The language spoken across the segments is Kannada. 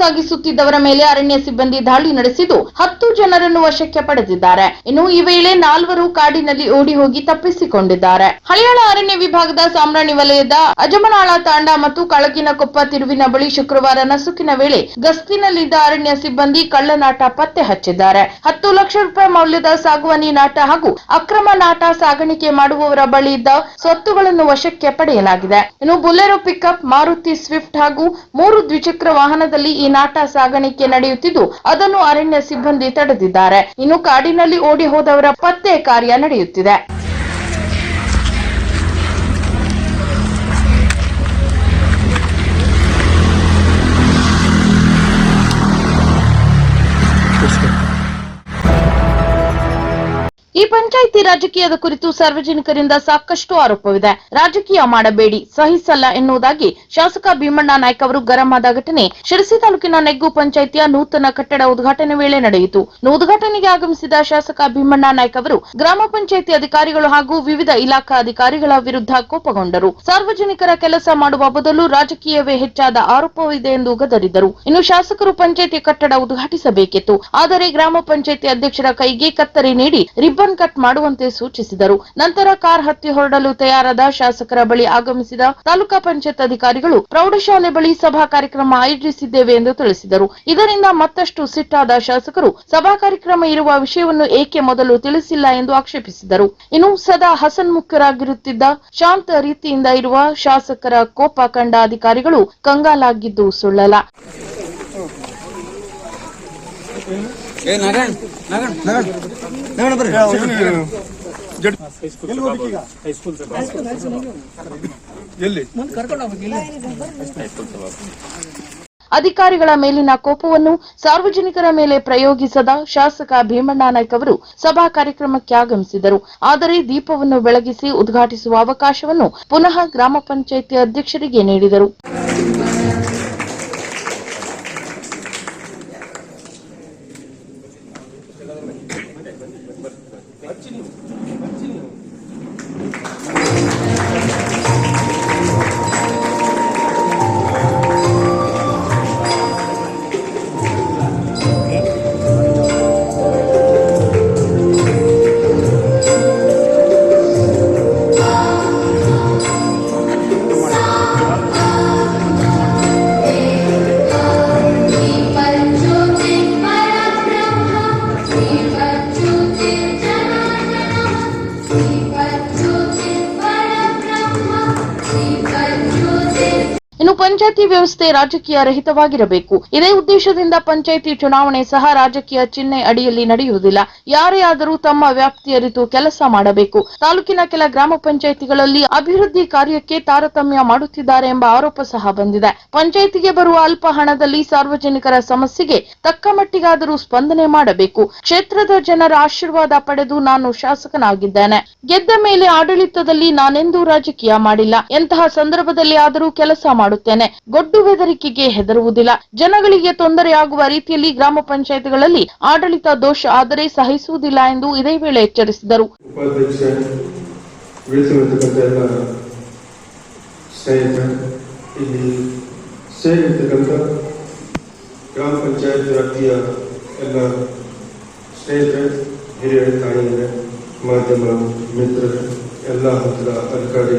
ಸಾಗಿಸುತ್ತಿದ್ದವರ ಮೇಲೆ ಅರಣ್ಯ ಸಿಬ್ಬಂದಿ ದಾಳಿ ನಡೆಸಿದ್ದು ಹತ್ತು ಜನರನ್ನು ವಶಕ್ಕೆ ಪಡೆದಿದ್ದಾರೆ. ಇನ್ನು ಈ ವೇಳೆ ನಾಲ್ವರು ಕಾಡಿನಲ್ಲಿ ಓಡಿ ಹೋಗಿ ತಪ್ಪಿಸಿಕೊಂಡಿದ್ದಾರೆ. ಹಳಿಯಾಳ ಅರಣ್ಯ ವಿಭಾಗದ ಸಾಮ್ರಾಣಿ ವಲಯದ ಅಜಮನಾಳ ತಾಂಡ ಮತ್ತು ಕಳಗಿನಕೊಪ್ಪ ತಿರುವಿನ ಬಳಿ ಶುಕ್ರವಾರ ನಸುಕಿನ ವೇಳೆ ಗಸ್ತಿನಲ್ಲಿದ್ದ ಅರಣ್ಯ ಸಿಬ್ಬಂದಿ ಕಳ್ಳನಾಟ ಪತ್ತೆ ಹಚ್ಚಿದ್ದಾರೆ. ಹತ್ತು ಲಕ್ಷ ರೂಪಾಯಿ ಮೌಲ್ಯದ ಸಾಗುವಾನಿ ನಾಟ ಹಾಗೂ ಅಕ್ರಮ ನಾಟ ಸಾಗಾಣಿಕೆ ಮಾಡುವವರ ಬಳಿ ಇದ್ದ ಸ್ವತ್ತುಗಳನ್ನು ವಶಕ್ಕೆ ಪಡೆಯಲಾಗಿದೆ. ಇನ್ನು ಬುಲೆರೋ ಪಿಕಪ್, ಮಾರುತಿ ಸ್ವಿಫ್ಟ್ ಹಾಗೂ ಮೂರು ದ್ವಿಚಕ್ರ ವಾಹನದಲ್ಲಿ ಈ ನಾಟ ಸಾಗಾಣಿಕೆ ನಡೆಯುತ್ತಿದ್ದು, ಅದನ್ನು ಅರಣ್ಯ ಸಿಬ್ಬಂದಿ ತಡೆದಿದ್ದಾರೆ. ಇನ್ನು ಕಾಡಿನಲ್ಲಿ ಓಡಿ ಹೋದವರ ಪತ್ತೆ ಕಾರ್ಯ ನಡೆಯುತ್ತಿದೆ. ಪಂಚಾಯಿತಿ ರಾಜಕೀಯದ ಕುರಿತು ಸಾರ್ವಜನಿಕರಿಂದ ಸಾಕಷ್ಟು ಆರೋಪವಿದೆ. ರಾಜಕೀಯ ಮಾಡಬೇಡಿ, ಸಹಿಸಲ್ಲ ಎನ್ನುವುದಾಗಿ ಶಾಸಕ ಭೀಮಣ್ಣ ನಾಯ್ಕ ಅವರು ಗರಂ ಆದ ಘಟನೆ ಶಿರಸಿ ತಾಲೂಕಿನ ನೆಗ್ಗು ಪಂಚಾಯಿತಿಯ ನೂತನ ಕಟ್ಟಡ ಉದ್ಘಾಟನೆ ವೇಳೆ ನಡೆಯಿತು. ಉದ್ಘಾಟನೆಗೆ ಆಗಮಿಸಿದ ಶಾಸಕ ಭೀಮಣ್ಣ ನಾಯ್ಕ ಅವರು ಗ್ರಾಮ ಪಂಚಾಯಿತಿ ಅಧಿಕಾರಿಗಳು ಹಾಗೂ ವಿವಿಧ ಇಲಾಖಾ ಅಧಿಕಾರಿಗಳ ವಿರುದ್ಧ ಕೋಪಗೊಂಡರು. ಸಾರ್ವಜನಿಕರ ಕೆಲಸ ಮಾಡುವ ಬದಲು ರಾಜಕೀಯವೇ ಹೆಚ್ಚಾದ ಆರೋಪವಿದೆ ಎಂದು ಗದರಿದರು. ಇನ್ನು ಶಾಸಕರು ಪಂಚಾಯಿತಿ ಕಟ್ಟಡ ಉದ್ಘಾಟಿಸಬೇಕಿತ್ತು. ಆದರೆ ಗ್ರಾಮ ಪಂಚಾಯಿತಿ ಅಧ್ಯಕ್ಷರ ಕೈಗೆ ಕತ್ತರಿ ನೀಡಿ ರಿಬ್ಬನ್ ಕಟ್ ಮಾಡುವಂತೆ ಸೂಚಿಸಿದರು. ನಂತರ ಕಾರ್ ಹತ್ತಿ ಹೊರಡಲು ತಯಾರಾದ ಶಾಸಕರ ಬಳಿ ಆಗಮಿಸಿದ ತಾಲೂಕಾ ಪಂಚಾಯತ್ ಅಧಿಕಾರಿಗಳು ಪ್ರೌಢಶಾಲೆ ಬಳಿ ಸಭಾ ಕಾರ್ಯಕ್ರಮ ಆಯೋಜಿಸಿದ್ದೇವೆ ಎಂದು ತಿಳಿಸಿದರು. ಇದರಿಂದ ಮತ್ತಷ್ಟು ಸಿಟ್ಟಾದ ಶಾಸಕರು ಸಭಾ ಕಾರ್ಯಕ್ರಮ ಇರುವ ವಿಷಯವನ್ನು ಏಕೆ ಮೊದಲು ತಿಳಿಸಿಲ್ಲ ಎಂದು ಆಕ್ಷೇಪಿಸಿದರು. ಇನ್ನು ಸದಾ ಹಸನ್ಮುಖರಾಗಿರುತ್ತಿದ್ದ ಶಾಂತ ರೀತಿಯಿಂದ ಇರುವ ಶಾಸಕರ ಕೋಪ ಕಂಡ ಅಧಿಕಾರಿಗಳು ಕಂಗಾಲಾಗಿದ್ದು ಸುಳ್ಳಲ್ಲ. ಏ ನಾರಾಯಣ್ ನಾರಾಯಣ್ ನಾರಾಯಣ್ ನಾರಾಯಣ ಬರ್ರಿ. ಎಲ್ಲಿ? ಅಧಿಕಾರಿಗಳ ಮೇಲಿನ ಕೋಪವನ್ನು ಸಾರ್ವಜನಿಕರ ಮೇಲೆ ಪ್ರಯೋಗಿಸದ ಶಾಸಕ ಭೀಮಣ್ಣ ನಾಯ್ಕ ಅವರು ಸಭಾ ಕಾರ್ಯಕ್ರಮಕ್ಕೆ ಆಗಮಿಸಿದರು. ಆದರೆ ದೀಪವನ್ನು ಬೆಳಗಿಸಿ ಉದ್ಘಾಟಿಸುವ ಅವಕಾಶವನ್ನು ಪುನಃ ಗ್ರಾಮ ಪಂಚಾಯಿತಿ ಅಧ್ಯಕ್ಷರಿಗೆ ನೀಡಿದರು. ಇನ್ನು ಪಂಚಾಯತಿ ವ್ಯವಸ್ಥೆ ರಾಜಕೀಯ ರಹಿತವಾಗಿರಬೇಕು. ಇದೇ ಉದ್ದೇಶದಿಂದ ಪಂಚಾಯಿತಿ ಚುನಾವಣೆ ಸಹ ರಾಜಕೀಯ ಚಿಹ್ನೆ ಅಡಿಯಲ್ಲಿ ನಡೆಯುವುದಿಲ್ಲ. ಯಾರೇ ಆದರೂ ತಮ್ಮ ವ್ಯಾಪ್ತಿಯರಿತು ಕೆಲಸ ಮಾಡಬೇಕು. ತಾಲೂಕಿನ ಕೆಲ ಗ್ರಾಮ ಪಂಚಾಯಿತಿಗಳಲ್ಲಿ ಅಭಿವೃದ್ಧಿ ಕಾರ್ಯಕ್ಕೆ ತಾರತಮ್ಯ ಮಾಡುತ್ತಿದ್ದಾರೆ ಎಂಬ ಆರೋಪ ಸಹ ಬಂದಿದೆ. ಪಂಚಾಯಿತಿಗೆ ಬರುವ ಅಲ್ಪ ಹಣದಲ್ಲಿ ಸಾರ್ವಜನಿಕರ ಸಮಸ್ಯೆಗೆ ತಕ್ಕ ಮಟ್ಟಿಗಾದರೂ ಸ್ಪಂದನೆ ಮಾಡಬೇಕು. ಕ್ಷೇತ್ರದ ಜನರ ಆಶೀರ್ವಾದ ಪಡೆದು ನಾನು ಶಾಸಕನಾಗಿದ್ದೇನೆ. ಗೆದ್ದ ಮೇಲೆ ಆಡಳಿತದಲ್ಲಿ ನಾನೆಂದೂ ರಾಜಕೀಯ ಮಾಡಿಲ್ಲ. ಎಂತಹ ಸಂದರ್ಭದಲ್ಲಿ ಆದರೂ ಕೆಲಸ ಮಾಡುತ್ತೇನೆ ಗೊಡ್ಡು ಬೆದರಿಕೆಗೆ ಹೆದರುವುದಿಲ್ಲ. ಜನಗಳಿಗೆ ತೊಂದರೆಯಾಗುವ ರೀತಿಯಲ್ಲಿ ಗ್ರಾಮ ಪಂಚಾಯತ್ಗಳಲ್ಲಿ ಆಡಳಿತ ದೋಷ ಆದರೆ ಸಹಿಸುವುದಿಲ್ಲ ಎಂದು ಇದೇ ವೇಳೆ ಎಚ್ಚರಿಸಿದರು. ಗ್ರಾಮ ಪಂಚಾಯತ್ ವ್ಯಾಪ್ತಿಯ ಎಲ್ಲ ಸ್ನೇಹಿತರೆ ಹಿರಿಯರ ತಾಯಿಯರೇ, ಮಾಧ್ಯಮ ಮಿತ್ರರೇ, ಎಲ್ಲ ಹಂತದ ಅಧಿಕಾರಿ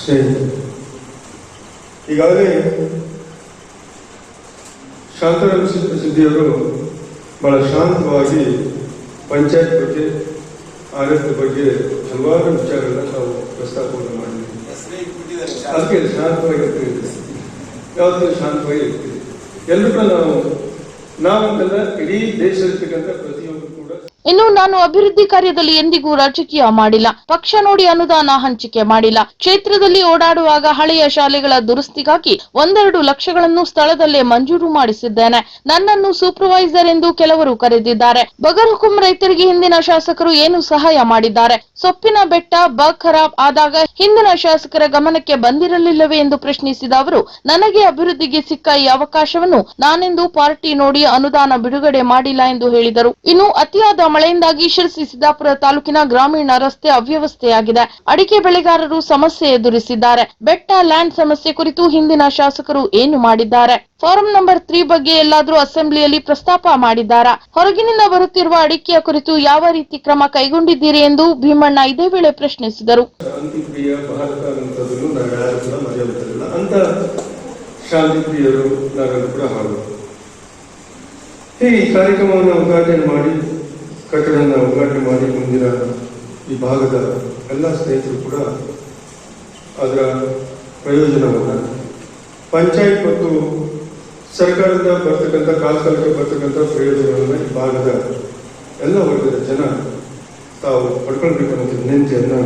ಸ್ನೇಹಿತರೆ ಈಗಾಗಲೇ ಶಾಂತರಾಮ ಸಿದ್ಧಿಯವರು ಬಹಳ ಶಾಂತವಾಗಿ ಪಂಚಾಯತ್ ಬಗ್ಗೆ, ಆಡಳಿತ ಬಗ್ಗೆ ಹಲವಾರು ವಿಚಾರಗಳನ್ನ ನಾವು ಪ್ರಸ್ತಾಪವನ್ನು ಮಾಡಿದ್ವಿ. ಅದಕ್ಕೆ ಶಾಂತವಾಗಿ ಯಾವತ್ತೂ ಶಾಂತವಾಗಿ ಎಲ್ಲರೂ ಕೂಡ ನಾವು ನಾವೆಲ್ಲ ಇಡೀ ದೇಶದಲ್ಲಿರ್ತಕ್ಕಂಥ ಕೂಡ ಇನ್ನು ನಾನು ಅಭಿವೃದ್ಧಿ ಕಾರ್ಯದಲ್ಲಿ ಎಂದಿಗೂ ರಾಜಕೀಯ ಮಾಡಿಲ್ಲ. ಪಕ್ಷ ನೋಡಿ ಅನುದಾನ ಹಂಚಿಕೆ ಮಾಡಿಲ್ಲ. ಕ್ಷೇತ್ರದಲ್ಲಿ ಓಡಾಡುವಾಗ ಹಳೆಯ ಶಾಲೆಗಳ ದುರಸ್ತಿಗಾಗಿ ಒಂದೆರಡು ಲಕ್ಷಗಳನ್ನು ಸ್ಥಳದಲ್ಲೇ ಮಂಜೂರು ಮಾಡಿಸಿದ್ದೇನೆ. ನನ್ನನ್ನು ಸೂಪರ್ವೈಸರ್ ಎಂದು ಕೆಲವರು ಕರೆದಿದ್ದಾರೆ. ಬಗರ್ಹುಕುಂ ರೈತರಿಗೆ ಹಿಂದಿನ ಶಾಸಕರು ಏನು ಸಹಾಯ ಮಾಡಿದ್ದಾರೆ? ಸೊಪ್ಪಿನ ಬೆಟ್ಟ, ಬ ಖರಾಬ್ ಆದಾಗ ಹಿಂದಿನ ಶಾಸಕರ ಗಮನಕ್ಕೆ ಬಂದಿರಲಿಲ್ಲವೇ ಎಂದು ಪ್ರಶ್ನಿಸಿದ ಅವರು, ನನಗೆ ಅಭಿವೃದ್ಧಿಗೆ ಸಿಕ್ಕ ಈ ಅವಕಾಶವನ್ನು ನಾನೆಂದು ಪಾರ್ಟಿ ನೋಡಿ ಅನುದಾನ ಬಿಡುಗಡೆ ಮಾಡಿಲ್ಲ ಎಂದು ಹೇಳಿದರು. ಇನ್ನು ಅತಿಯಾದ ಮಳೆಯಿಂದಾಗಿ ಶಿರಸಿ ಸಿದ್ದಾಪುರ ತಾಲೂಕಿನ ಗ್ರಾಮೀಣ ರಸ್ತೆ ಅವ್ಯವಸ್ಥೆಯಾಗಿದೆ. ಅಡಿಕೆ ಬೆಳೆಗಾರರು ಸಮಸ್ಯೆ ಎದುರಿಸಿದ್ದಾರೆ. ಬೆಟ್ಟ, ಲ್ಯಾಂಡ್ ಸಮಸ್ಯೆ ಕುರಿತು ಹಿಂದಿನ ಶಾಸಕರು ಏನು ಮಾಡಿದ್ದಾರೆ? ಫಾರಂ ನಂಬರ್ ತ್ರೀ ಬಗ್ಗೆ ಎಲ್ಲಾದರೂ ಅಸೆಂಬ್ಲಿಯಲ್ಲಿ ಪ್ರಸ್ತಾಪ ಮಾಡಿದ್ದಾರಾ? ಹೊರಗಿನಿಂದ ಬರುತ್ತಿರುವ ಅಡಿಕೆಯ ಕುರಿತು ಯಾವ ರೀತಿ ಕ್ರಮ ಕೈಗೊಂಡಿದ್ದೀರಿ ಎಂದು ಭೀಮಣ್ಣ ಇದೇ ವೇಳೆ ಪ್ರಶ್ನಿಸಿದರು. ಈ ಕಾರ್ಯಕ್ರಮವನ್ನು ಉದ್ಘಾಟನೆ ಮಾಡಿ ಕಟ್ಟಡವನ್ನು ಉದ್ಘಾಟನೆ ಮಾಡಿ ಮುಂದಿನ ಈ ಭಾಗದ ಎಲ್ಲ ಸ್ನೇಹಿತರು ಕೂಡ ಅದರ ಪ್ರಯೋಜನವನ್ನು ಪಂಚಾಯತ್ ಮತ್ತು ಸರ್ಕಾರದಿಂದ ಬರ್ತಕ್ಕಂಥ ಕಾಲಕಾಲಕ್ಕೆ ಬರ್ತಕ್ಕಂಥ ಪ್ರಯೋಜನಗಳನ್ನು ಈ ಭಾಗದ ಎಲ್ಲ ವರ್ಗದ ಜನ ತಾವು ಪಡ್ಕೊಳ್ಬೇಕು ವಿನಂತಿಯನ್ನು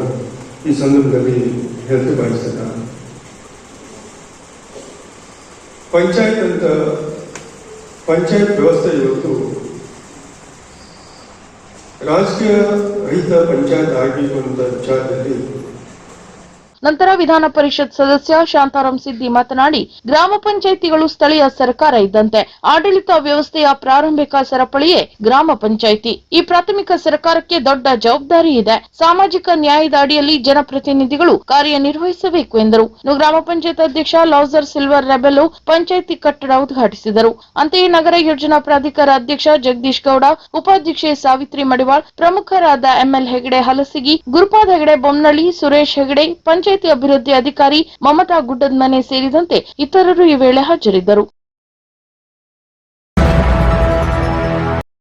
ಈ ಸಂದರ್ಭದಲ್ಲಿ ಹೇಳ್ತು ಬಯಸ್ತೇನೆ. ಪಂಚಾಯತ್ ಅಂತ, ಪಂಚಾಯತ್ ವ್ಯವಸ್ಥೆ ಇವತ್ತು ರಾಜಕೀಯ ರಹಿತ ಪಂಚಾಯತ್ ಆಗಬೇಕು ಅಂತ ವಿಚಾರದಲ್ಲಿ ನಂತರ ವಿಧಾನ ಪರಿಷತ್ ಸದಸ್ಯ ಶಾಂತಾರಾಮ್ ಸಿದ್ದಿ ಮಾತನಾಡಿ, ಗ್ರಾಮ ಪಂಚಾಯಿತಿಗಳು ಸ್ಥಳೀಯ ಸರ್ಕಾರ ಇದ್ದಂತೆ ಆಡಳಿತ ವ್ಯವಸ್ಥೆಯ ಪ್ರಾರಂಭಿಕ ಸರಪಳಿಯೇ ಗ್ರಾಮ ಪಂಚಾಯಿತಿ. ಈ ಪ್ರಾಥಮಿಕ ಸರ್ಕಾರಕ್ಕೆ ದೊಡ್ಡ ಜವಾಬ್ದಾರಿ ಇದೆ. ಸಾಮಾಜಿಕ ನ್ಯಾಯದ ಅಡಿಯಲ್ಲಿ ಜನಪ್ರತಿನಿಧಿಗಳು ಕಾರ್ಯನಿರ್ವಹಿಸಬೇಕು ಎಂದರು. ಗ್ರಾಮ ಪಂಚಾಯತ್ ಅಧ್ಯಕ್ಷ ಲೌಸರ್ ಸಿಲ್ವರ್ ರೆಬೆಲು ಪಂಚಾಯಿತಿ ಕಟ್ಟಡ ಉದ್ಘಾಟಿಸಿದರು. ಅಂತೆಯೇ ನಗರ ಯೋಜನಾ ಪ್ರಾಧಿಕಾರ ಅಧ್ಯಕ್ಷ ಜಗದೀಶ್ ಗೌಡ, ಉಪಾಧ್ಯಕ್ಷೆ ಸಾವಿತ್ರಿ ಮಡಿವಾಳ್, ಪ್ರಮುಖರಾದ ಎಂಎಲ್ ಹೆಗಡೆ ಹಲಸಿಗಿ, ಗುರುಪಾದ ಹೆಗಡೆ ಬೊಮ್ಮನಳ್ಳಿ ಸುರೇಶ್ ಹೆಗಡೆ ಪಂಚಾಯಿತಿ ಅಭಿವೃದ್ಧಿ ಅಧಿಕಾರಿ ಮಮತಾ ಗುಡ್ಡದಮನೆ ಸೇರಿದಂತೆ ಇತರರು ಈ ವೇಳೆ ಹಾಜರಿದ್ದರು.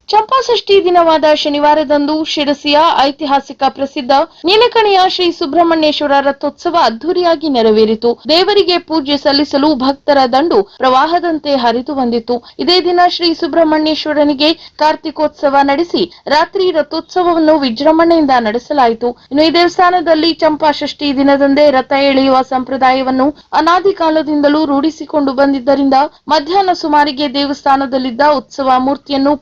ಚಂಪಾಷಷ್ಠಿ ದಿನವಾದ ಶನಿವಾರದಂದು ಶಿರಸಿಯ ಐತಿಹಾಸಿಕ ಪ್ರಸಿದ್ಧ ನೀಲಕಣಿಯ ಶ್ರೀ ಸುಬ್ರಹ್ಮಣ್ಯೇಶ್ವರ ರಥೋತ್ಸವ ಅದ್ದೂರಿಯಾಗಿ ನೆರವೇರಿತು. ದೇವರಿಗೆ ಪೂಜೆ ಸಲ್ಲಿಸಲು ಭಕ್ತರ ದಂಡು ಪ್ರವಾಹದಂತೆ ಹರಿದು ಬಂದಿತ್ತು. ಇದೇ ದಿನ ಶ್ರೀ ಸುಬ್ರಹ್ಮಣ್ಯೇಶ್ವರನಿಗೆ ಕಾರ್ತಿಕೋತ್ಸವ ನಡೆಸಿ ರಾತ್ರಿ ರಥೋತ್ಸವವನ್ನು ವಿಜೃಂಭಣೆಯಿಂದ ನಡೆಸಲಾಯಿತು. ಇನ್ನು ಈ ದೇವಸ್ಥಾನದಲ್ಲಿ ಚಂಪಾಷಷ್ಠಿ ದಿನದಂದೇ ರಥ ಎಳೆಯುವ ಸಂಪ್ರದಾಯವನ್ನು ಅನಾದಿ ಕಾಲದಿಂದಲೂ ರೂಢಿಸಿಕೊಂಡು ಬಂದಿದ್ದರಿಂದ ಮಧ್ಯಾಹ್ನ ಸುಮಾರಿಗೆ ದೇವಸ್ಥಾನದಲ್ಲಿದ್ದ ಉತ್ಸವ ಮೂರ್ತಿಯನ್ನು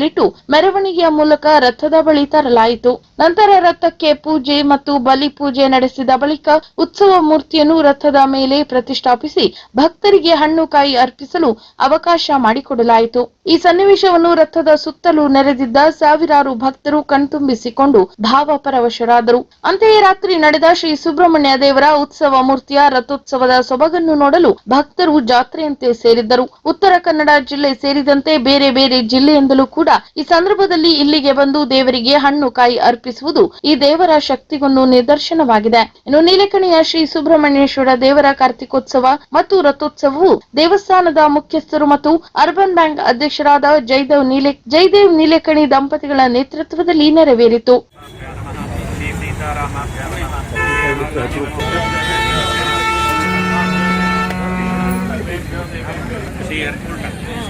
ಪಲ್ಲಕ್ಕಿಯಲ್ಲಿಟ್ಟು ಮೆರವಣಿಗೆಯ ಮೂಲಕ ರಥದ ಬಳಿ ತರಲಾಯಿತು. ನಂತರ ರಥಕ್ಕೆ ಪೂಜೆ ಮತ್ತು ಬಲಿ ಪೂಜೆ ನಡೆಸಿದ ಬಳಿಕ ಉತ್ಸವ ಮೂರ್ತಿಯನ್ನು ರಥದ ಮೇಲೆ ಪ್ರತಿಷ್ಠಾಪಿಸಿ ಭಕ್ತರಿಗೆ ಹಣ್ಣು ಕಾಯಿ ಅರ್ಪಿಸಲು ಅವಕಾಶ ಮಾಡಿಕೊಡಲಾಯಿತು. ಈ ಸನ್ನಿವೇಶವನ್ನು ರಥದ ಸುತ್ತಲೂ ನೆರೆದಿದ್ದ ಸಾವಿರಾರು ಭಕ್ತರು ಕಣ್ತುಂಬಿಸಿಕೊಂಡು ಭಾವಪರವಶರಾದರು. ಅಂತೆಯೇ ರಾತ್ರಿ ನಡೆದ ಶ್ರೀ ಸುಬ್ರಹ್ಮಣ್ಯ ದೇವರ ಉತ್ಸವ ಮೂರ್ತಿಯ ರಥೋತ್ಸವದ ಸೊಬಗನ್ನು ನೋಡಲು ಭಕ್ತರು ಜಾತ್ರೆಯಂತೆ ಸೇರಿದ್ದರು. ಉತ್ತರ ಕನ್ನಡ ಜಿಲ್ಲೆ ಸೇರಿದಂತೆ ಬೇರೆ ಬೇರೆ ಜಿಲ್ಲೆಯಿಂದಲೂ ಕೂಡ ಈ ಸಂದರ್ಭದಲ್ಲಿ ಇಲ್ಲಿಗೆ ಬಂದು ದೇವರಿಗೆ ಹಣ್ಣು ಕಾಯಿ ಅರ್ಪಿಸುವುದು ಈ ದೇವರ ಶಕ್ತಿಗೊಂದು ನಿದರ್ಶನವಾಗಿದೆ. ಇನ್ನು ನೀಲಕಣಿಯ ಶ್ರೀ ಸುಬ್ರಹ್ಮಣ್ಯೇಶ್ವರ ದೇವರ ಕಾರ್ತಿಕೋತ್ಸವ ಮತ್ತು ರಥೋತ್ಸವವು ದೇವಸ್ಥಾನದ ಮುಖ್ಯಸ್ಥರು ಮತ್ತು ಅರ್ಬನ್ ಬ್ಯಾಂಕ್ ಅಧ್ಯಕ್ಷರಾದ ಜಯದೇವ್ ನೀಲೆ ಜಯದೇವ್ ನೀಲೇಕಣಿ ದಂಪತಿಗಳ ನೇತೃತ್ವದಲ್ಲಿ ನೆರವೇರಿತು.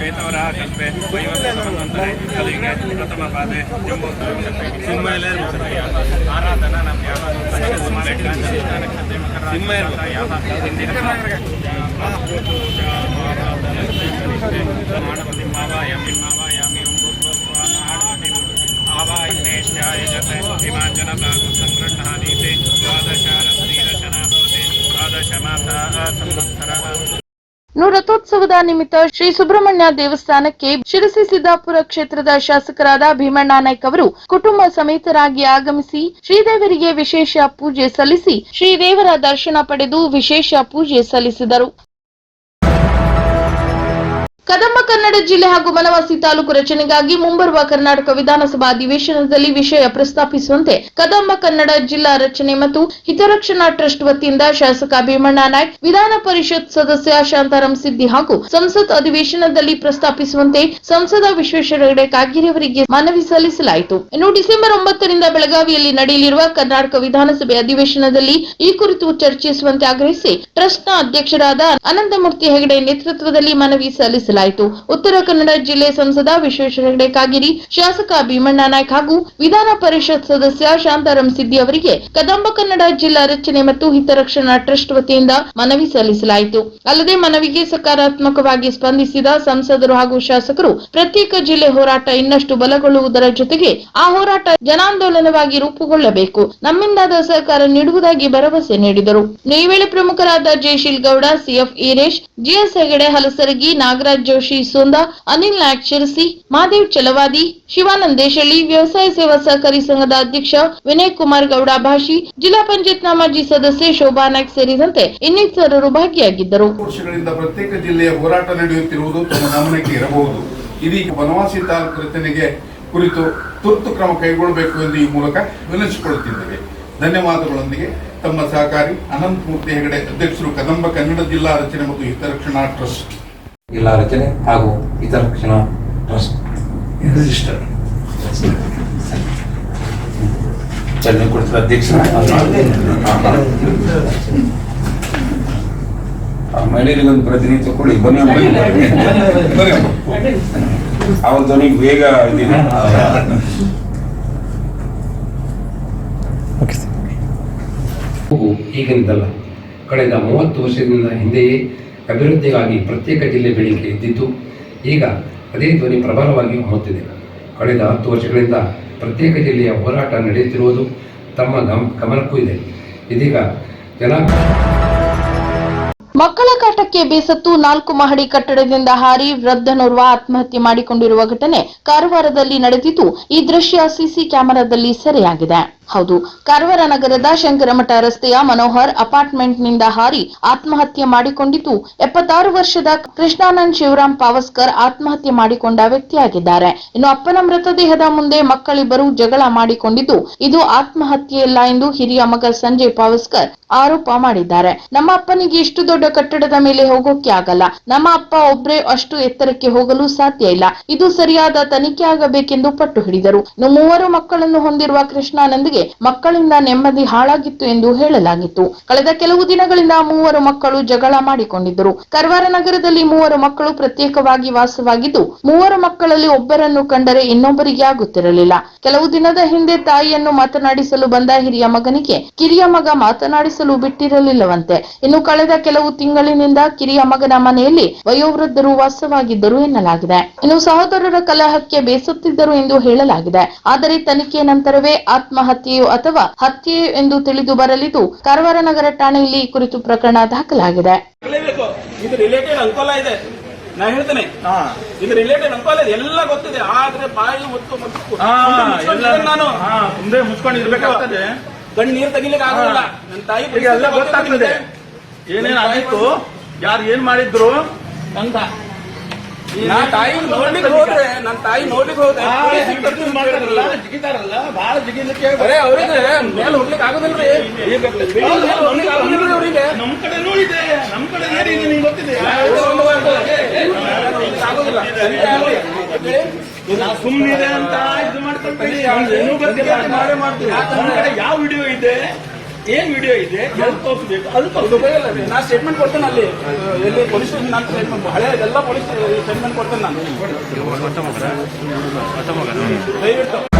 ಸೀತಾರಾಮಾಭ್ಯಾಂ ನಮಃ. ಶ್ರೀ ಅರ್ಕುಟ ಶ್ವೇತವರಾಹ ಕಲ್ಪೆ ವೈವಸ್ವತಮಂತರೆ ಕಲಿಗೆ ಪ್ರಥಮ ಪಾದೆ ಜಂಬೂ ಸಿಂಹಲೆ ಆರಾಧನಾ ನಮ್ಮ ಯಾವ ಸಿಂಹ ಮಾಡಪತಿ ಮಾವಾಯಾಮಿ ಆಡಪತಿ ಇನ್ನು ರಥೋತ್ಸವದ ನಿಮಿತ್ತ ಶ್ರೀ ಸುಬ್ರಹ್ಮಣ್ಯ ದೇವಸ್ಥಾನಕ್ಕೆ ಶಿರಸಿ ಸಿದ್ದಾಪುರ ಕ್ಷೇತ್ರದ ಶಾಸಕರಾದ ಭೀಮಣ್ಣ ನಾಯ್ಕ್ ಅವರು ಕುಟುಂಬ ಸಮೇತರಾಗಿ ಆಗಮಿಸಿ ಶ್ರೀದೇವರಿಗೆ ವಿಶೇಷ ಪೂಜೆ ಸಲ್ಲಿಸಿ ಶ್ರೀದೇವರ ದರ್ಶನ ಪಡೆದು ವಿಶೇಷ ಪೂಜೆ ಸಲ್ಲಿಸಿದರು. ಕದಂಬ ಕನ್ನಡ ಜಿಲ್ಲೆ ಹಾಗೂ ಬನವಾಸಿ ತಾಲೂಕು ರಚನೆಗಾಗಿ ಮುಂಬರುವ ಕರ್ನಾಟಕ ವಿಧಾನಸಭಾ ಅಧಿವೇಶನದಲ್ಲಿ ವಿಷಯ ಪ್ರಸ್ತಾಪಿಸುವಂತೆ ಕದಂಬ ಕನ್ನಡ ಜಿಲ್ಲಾ ರಚನೆ ಮತ್ತು ಹಿತರಕ್ಷಣಾ ಟ್ರಸ್ಟ್ ವತಿಯಿಂದ ಶಾಸಕ ಭೀಮಣ್ಣ ನಾಯ್ಕ್, ವಿಧಾನ ಪರಿಷತ್ ಸದಸ್ಯ ಶಾಂತಾರಾಮ್ ಸಿದ್ದಿ ಹಾಗೂ ಸಂಸತ್ ಅಧಿವೇಶನದಲ್ಲಿ ಪ್ರಸ್ತಾಪಿಸುವಂತೆ ಸಂಸದ ವಿಶ್ವೇಶ್ವರ ಹೆಗಡೆ ಕಾಗೇರಿಯವರಿಗೆ ಮನವಿ ಸಲ್ಲಿಸಲಾಯಿತು. ಇನ್ನು ಡಿಸೆಂಬರ್ ಒಂಬತ್ತರಿಂದ ಬೆಳಗಾವಿಯಲ್ಲಿ ನಡೆಯಲಿರುವ ಕರ್ನಾಟಕ ವಿಧಾನಸಭೆ ಅಧಿವೇಶನದಲ್ಲಿ ಈ ಕುರಿತು ಚರ್ಚಿಸುವಂತೆ ಆಗ್ರಹಿಸಿ ಟ್ರಸ್ಟ್ನ ಅಧ್ಯಕ್ಷರಾದ ಅನಂತಮೂರ್ತಿ ಹೆಗಡೆ ನೇತೃತ್ವದಲ್ಲಿ ಮನವಿ ಸಲ್ಲಿಸಲಾಯಿತು. ಉತ್ತರ ಕನ್ನಡ ಜಿಲ್ಲೆ ಸಂಸದ ವಿಶ್ವೇಶ್ವರ ಹೆಗಡೆ ಕಾಗೇರಿ, ಶಾಸಕ ಭೀಮಣ್ಣ ನಾಯ್ಕ ಹಾಗೂ ವಿಧಾನ ಪರಿಷತ್ ಸದಸ್ಯ ಶಾಂತಾರಾಮ್ ಸಿದ್ದಿ ಅವರಿಗೆ ಕದಂಬ ಕನ್ನಡ ಜಿಲ್ಲಾ ರಚನೆ ಮತ್ತು ಹಿತರಕ್ಷಣಾ ಟ್ರಸ್ಟ್ ವತಿಯಿಂದ ಮನವಿ ಸಲ್ಲಿಸಲಾಯಿತು. ಅಲ್ಲದೆ ಮನವಿಗೆ ಸಕಾರಾತ್ಮಕವಾಗಿ ಸ್ಪಂದಿಸಿದ ಸಂಸದರು ಹಾಗೂ ಶಾಸಕರು ಪ್ರತ್ಯೇಕ ಜಿಲ್ಲೆ ಹೋರಾಟ ಇನ್ನಷ್ಟು ಬಲಗೊಳ್ಳುವುದರ ಜೊತೆಗೆ ಆ ಹೋರಾಟ ಜನಾಂದೋಲನವಾಗಿ ರೂಪುಗೊಳ್ಳಬೇಕು. ನಮ್ಮಿಂದಾದ ಸಹಕಾರ ನೀಡುವುದಾಗಿ ಭರವಸೆ ನೀಡಿದರು. ಈ ವೇಳೆ ಪ್ರಮುಖರಾದ Jayasheel Gowda C F Eresh G S Hegde, Halasaragi, Nagaraj Joshi, Sonda, Anil Nayak Sirsi Mahadev Chalavadi Shivanand Deshalli ವ್ಯವಸಾಯ ಸೇವಾ ಸಹಕಾರಿ ಸಂಘದ ಅಧ್ಯಕ್ಷ ವಿನಯ್ ಕುಮಾರ್ ಗೌಡ ಭಾಷಿ, ಜಿಲ್ಲಾ ಪಂಚಾಯತ್ನ ಮಾಜಿ ಸದಸ್ಯೆ ಶೋಭಾ ನಾಯ್ಕ್ ಸೇರಿದಂತೆ ಇನ್ನಿತರರು ಭಾಗಿಯಾಗಿದ್ದರು. ವರ್ಷಗಳಿಂದ ಪ್ರತ್ಯೇಕ ಜಿಲ್ಲೆಯ ಹೋರಾಟ ನಡೆಯುತ್ತಿರುವುದು ತಮ್ಮ ಗಮನಕ್ಕೆ ಇರಬಹುದು. ಇದೀಗ ಬನವಾಸಿ ತಾಲೂಕು ರಚನೆಗೆ ಕುರಿತು ತುರ್ತು ಕ್ರಮ ಕೈಗೊಳ್ಳಬೇಕು ಎಂದು ಈ ಮೂಲಕ ವಿನಂತಿಸಿಕೊಳ್ಳುತ್ತಿದ್ದೇವೆ. ಧನ್ಯವಾದಗಳೊಂದಿಗೆ ತಮ್ಮ ಸಹಕಾರಿ ಅನಂತಮೂರ್ತಿ ಹೆಗಡೆ ಅಧ್ಯಕ್ಷರು ಕದಂಬ ಕನ್ನಡ ಜಿಲ್ಲಾ ರಚನೆ ಮತ್ತು ಹಿತರಕ್ಷಣಾ ಟ್ರಸ್ಟ್. ಜಿಲ್ಲಾ ರಚನೆ ಹಾಗೂ ಇತರ ಟ್ರಸ್ಟ್. ರಿಜಿಸ್ಟರ್ ಚಲನೆ ಕೊಡ್ತಾರೆ ಅಧ್ಯಕ್ಷ ಮಹಿಳೆಯರಿಗೊಂದು ಪ್ರತಿನಿಧಿತ್ವ ಕೊಡಿ ಬನ್ನಿ. ಅವ್ರ ಧ್ವನಿಗೆ ಬೇಗ ಈಗಿನದಲ್ಲ ಕಳೆದ ಮೂವತ್ತು ವರ್ಷದಿಂದ ಹಿಂದೆಯೇ ಅಭಿವೃದ್ಧಿಗಾಗಿ ಪ್ರತ್ಯೇಕ ಜಿಲ್ಲೆ ಬೇಡಿಕೆ ಇದ್ದಿತ್ತು ಈಗ ಅದೇ ಧ್ವನಿ ಪ್ರಬಲವಾಗಿ ಹೊಮ್ಮುತ್ತಿದೆ ಕಳೆದ ಹತ್ತು ವರ್ಷಗಳಿಂದ ಪ್ರತ್ಯೇಕ ಜಿಲ್ಲೆಯ ಹೋರಾಟ ನಡೆಯುತ್ತಿರುವುದು ತಮ್ಮ ಗಮ, ಗಮನಕ್ಕೂ ಇದೆ. ಇದೀಗ ಜನ ಮಕ್ಕಳ ಕಾಟಕ್ಕೆ ಬೇಸತ್ತು ನಾಲ್ಕು ಮಹಡಿ ಕಟ್ಟಡದಿಂದ ಹಾರಿ ವೃದ್ಧನೋರ್ವ ಆತ್ಮಹತ್ಯೆ ಮಾಡಿಕೊಂಡಿರುವ ಘಟನೆ ಕಾರವಾರದಲ್ಲಿ ನಡೆದಿದ್ದು, ಈ ದೃಶ್ಯ ಸಿಸಿ ಕ್ಯಾಮೆರಾದಲ್ಲಿ ಸೆರೆಯಾಗಿದೆ. ಹೌದು, ಕಾರವಾರ ನಗರದ ಶಂಕರಮಠ ರಸ್ತೆಯ ಮನೋಹರ್ ಅಪಾರ್ಟ್ಮೆಂಟ್ನಿಂದ ಹಾರಿ ಆತ್ಮಹತ್ಯೆ ಮಾಡಿಕೊಂಡಿದ್ದು, ಎಪ್ಪತ್ತಾರು ವರ್ಷದ ಕೃಷ್ಣಾನಂದ್ ಶಿವರಾಮ್ ಪಾವಸ್ಕರ್ ಆತ್ಮಹತ್ಯೆ ಮಾಡಿಕೊಂಡ ವ್ಯಕ್ತಿಯಾಗಿದ್ದಾರೆ. ಇನ್ನು ಅಪ್ಪನ ಮೃತದೇಹದ ಮುಂದೆ ಮಕ್ಕಳಿಬ್ಬರು ಜಗಳ ಮಾಡಿಕೊಂಡಿದ್ದು, ಇದು ಆತ್ಮಹತ್ಯೆಯಲ್ಲ ಎಂದು ಹಿರಿಯ ಮಗ ಸಂಜಯ್ ಪಾವಸ್ಕರ್ ಆರೋಪ ಮಾಡಿದ್ದಾರೆ. ನಮ್ಮ ಅಪ್ಪನಿಗೆ ಇಷ್ಟು ದೊಡ್ಡ ಕಟ್ಟಡದ ಮೇಲೆ ಹೋಗೋಕೆ ಆಗಲ್ಲ. ನಮ್ಮ ಅಪ್ಪ ಒಬ್ರೇ ಅಷ್ಟು ಎತ್ತರಕ್ಕೆ ಹೋಗಲು ಸಾಧ್ಯ ಇಲ್ಲ. ಇದು ಸರಿಯಾದ ತನಿಖೆ ಆಗಬೇಕೆಂದು ಪಟ್ಟು ಹಿಡಿದರು. ಮೂವರು ಮಕ್ಕಳನ್ನು ಹೊಂದಿರುವ ಕೃಷ್ಣಾನಂದ್ಗೆ ಮಕ್ಕಳಿಂದ ನೆಮ್ಮದಿ ಹಾಳಾಗಿತ್ತು ಎಂದು ಹೇಳಲಾಗಿತ್ತು. ಕಳೆದ ಕೆಲವು ದಿನಗಳಿಂದ ಮೂವರು ಮಕ್ಕಳು ಜಗಳ ಮಾಡಿಕೊಂಡಿದ್ದರು. ಕರ್ವಾರ ನಗರದಲ್ಲಿ ಮೂವರು ಮಕ್ಕಳು ಪ್ರತ್ಯೇಕವಾಗಿ ವಾಸವಾಗಿದ್ದು, ಮೂವರು ಮಕ್ಕಳಲ್ಲಿ ಒಬ್ಬರನ್ನು ಕಂಡರೆ ಇನ್ನೊಬ್ಬರಿಗೆ ಆಗುತ್ತಿರಲಿಲ್ಲ. ಕೆಲವು ದಿನದ ಹಿಂದೆ ತಾಯಿಯನ್ನು ಮಾತನಾಡಿಸಲು ಬಂದ ಹಿರಿಯ ಮಗನಿಗೆ ಕಿರಿಯ ಮಗ ಮಾತನಾಡಿಸಲು ಬಿಟ್ಟಿರಲಿಲ್ಲವಂತೆ. ಇನ್ನು ಕಳೆದ ಕೆಲವು ತಿಂಗಳಿನಿಂದ ಕಿರಿಯ ಮಗನ ಮನೆಯಲ್ಲಿ ವಯೋವೃದ್ಧರು ವಾಸವಾಗಿದ್ದರು ಎನ್ನಲಾಗಿದೆ. ಇನ್ನು ಸಹೋದರರ ಕಲಹಕ್ಕೆ ಬೇಸುತ್ತಿದ್ದರು ಎಂದು ಹೇಳಲಾಗಿದೆ. ಆದರೆ ತನಿಖೆ ನಂತರವೇ ಆತ್ಮಹತ್ಯೆಯು ಅಥವಾ ಹತ್ಯೆಯೋ ಎಂದು ತಿಳಿದು ಬರಲಿದ್ದು ಕಾರವಾರ ನಗರ ಠಾಣೆಯಲ್ಲಿ ಈ ಕುರಿತು ಪ್ರಕರಣ ದಾಖಲಾಗಿದೆ. ನಾ ಹೇಳ್ತೇನೆ. ಇದು ರಿಲೇಟೆಡ್ ಎಲ್ಲ ಗೊತ್ತಿದೆ. ಆದ್ರೆ ಬಾಯಿ ಮತ್ತು ನಾನು. ಮುಂದೆ ಗಂಡು ನೀರು ತೆಗಿಲಿಕ್ಕೆ ಆಗಲ್ಲ ನನ್ನ ತಾಯಿ ಗೊತ್ತಾಗ್ತದೆ. ಏನೇನು ಆಗಿತ್ತು? ಯಾರು ಏನ್ ಮಾಡಿದ್ರು ಅಂತ ನಾ ತಾಯಿ ನೋಡ್ಲಿಕ್ಕೆ ಹೋದ್ರೆ ನನ್ನ ತಾಯಿ ನೋಡ್ಲಿಕ್ಕೆ ಹೋದ್ರೆ. ಜಿಗಿತಾರಲ್ಲ ಬಹಳ ಜಿಗಿಲಿಕ್ಕೆ ಬರೇ ಅವ್ರಿಗೆ ಮೇಲೆ ಹೋಗ್ಲಿಕ್ಕೆ ಆಗೋದಿಲ್ರಿ ಅವ್ರಿಗೆ ನಮ್ ಕಡೆನೂ ಇದೆ ನಮ್ ಕಡೆ ನೋಡಿ ನಿಮ್ಗೆ ಗೊತ್ತಿದೆ ಆಗೋದಿಲ್ಲ. ಸುಮ್ಮನಿದೆ ಅಂತ ಇದು ಮಾಡ್ಕೊಂಡ್ಬಿಡಿ ಏನೂ ಕಡೆ ಯಾವ ವಿಡಿಯೋ ಇದೆ ಏನ್ ವಿಡಿಯೋ ಇದೆ? ಎಲ್ಲಿ ತೋರಿಸ್ಬೇಕು? ಅದು ತೋರಿಸ್ಬೇಕು ನಾ ಸ್ಟೇಟ್ಮೆಂಟ್ ಕೊಡ್ತೇನೆ ಅಲ್ಲಿ. ಎಲ್ಲಿ ಪೊಲೀಸ್ ಸ್ಟೇಷನ್ ನಾನು ಸ್ಟೇಟ್ಮೆಂಟ್ ಹಳೆ ಎಲ್ಲ ಪೊಲೀಸ್ ಸ್ಟೇಟ್ಮೆಂಟ್ ಕೊಡ್ತೇನೆ ನಾನು. ದಯವಿಟ್ಟು.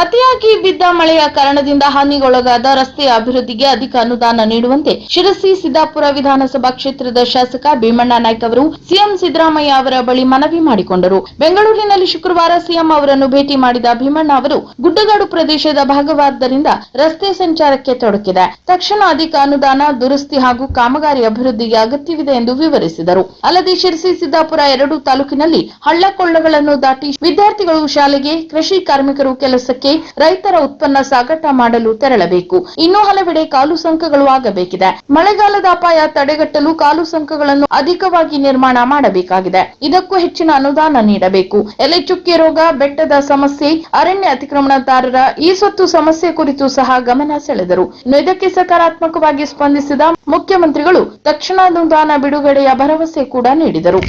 ಅತಿಯಾಗಿ ಬಿದ್ದ ಮಳೆಯ ಕಾರಣದಿಂದ ಹಾನಿಗೊಳಗಾದ ರಸ್ತೆಯ ಅಭಿವೃದ್ಧಿಗೆ ಅಧಿಕ ಅನುದಾನ ನೀಡುವಂತೆ ಶಿರಸಿ ಸಿದ್ದಾಪುರ ವಿಧಾನಸಭಾ ಕ್ಷೇತ್ರದ ಶಾಸಕ ಭೀಮಣ್ಣ ನಾಯ್ಕ ಅವರು ಸಿಎಂ ಸಿದ್ದರಾಮಯ್ಯ ಅವರ ಬಳಿ ಮನವಿ ಮಾಡಿಕೊಂಡರು. ಬೆಂಗಳೂರಿನಲ್ಲಿ ಶುಕ್ರವಾರ ಸಿಎಂ ಅವರನ್ನು ಭೇಟಿ ಮಾಡಿದ ಭೀಮಣ್ಣ ಅವರು, ಗುಡ್ಡಗಾಡು ಪ್ರದೇಶದ ಭಾಗವಾದ್ದರಿಂದ ರಸ್ತೆ ಸಂಚಾರಕ್ಕೆ ತೊಡಕಿದೆ. ತಕ್ಷಣ ಅಧಿಕ ಅನುದಾನ, ದುರಸ್ತಿ ಹಾಗೂ ಕಾಮಗಾರಿ ಅಭಿವೃದ್ಧಿಗೆ ಅಗತ್ಯವಿದೆ ಎಂದು ವಿವರಿಸಿದರು. ಅಲ್ಲದೆ ಶಿರಸಿ ಸಿದ್ದಾಪುರ ಎರಡು ತಾಲೂಕಿನಲ್ಲಿ ಹಳ್ಳಕೊಳ್ಳಗಳನ್ನು ದಾಟಿ ವಿದ್ಯಾರ್ಥಿಗಳು ಶಾಲೆಗೆ, ಕೃಷಿ ಕಾರ್ಮಿಕರು ಕೆಲಸಕ್ಕೆ ರೈತರ ಉತ್ಪನ್ನ ಸಾಗಾಟ ಮಾಡಲು ತೆರಳಬೇಕು. ಇನ್ನೂ ಹಲವೆಡೆ ಕಾಲು ಸಂಕಗಳು ಆಗಬೇಕಿದೆ. ಮಳೆಗಾಲದ ಅಪಾಯ ತಡೆಗಟ್ಟಲು ಕಾಲು ಸಂಕಗಳನ್ನು ಅಧಿಕವಾಗಿ ನಿರ್ಮಾಣ ಮಾಡಬೇಕಾಗಿದೆ. ಇದಕ್ಕೂ ಹೆಚ್ಚಿನ ಅನುದಾನ ನೀಡಬೇಕು. ಎಲೆ ಚುಕ್ಕೆ ರೋಗ, ಬೆಟ್ಟದ ಸಮಸ್ಯೆ, ಅರಣ್ಯ ಅತಿಕ್ರಮಣದಾರರ ಈ ಸ್ವತ್ತು ಸಮಸ್ಯೆ ಕುರಿತು ಸಹ ಗಮನ ಸೆಳೆದರು. ಇದಕ್ಕೆ ಸಕಾರಾತ್ಮಕವಾಗಿ ಸ್ಪಂದಿಸಿದ ಮುಖ್ಯಮಂತ್ರಿಗಳು ತಕ್ಷಣ ಅನುದಾನ ಬಿಡುಗಡೆಯ ಭರವಸೆ ಕೂಡ ನೀಡಿದರು.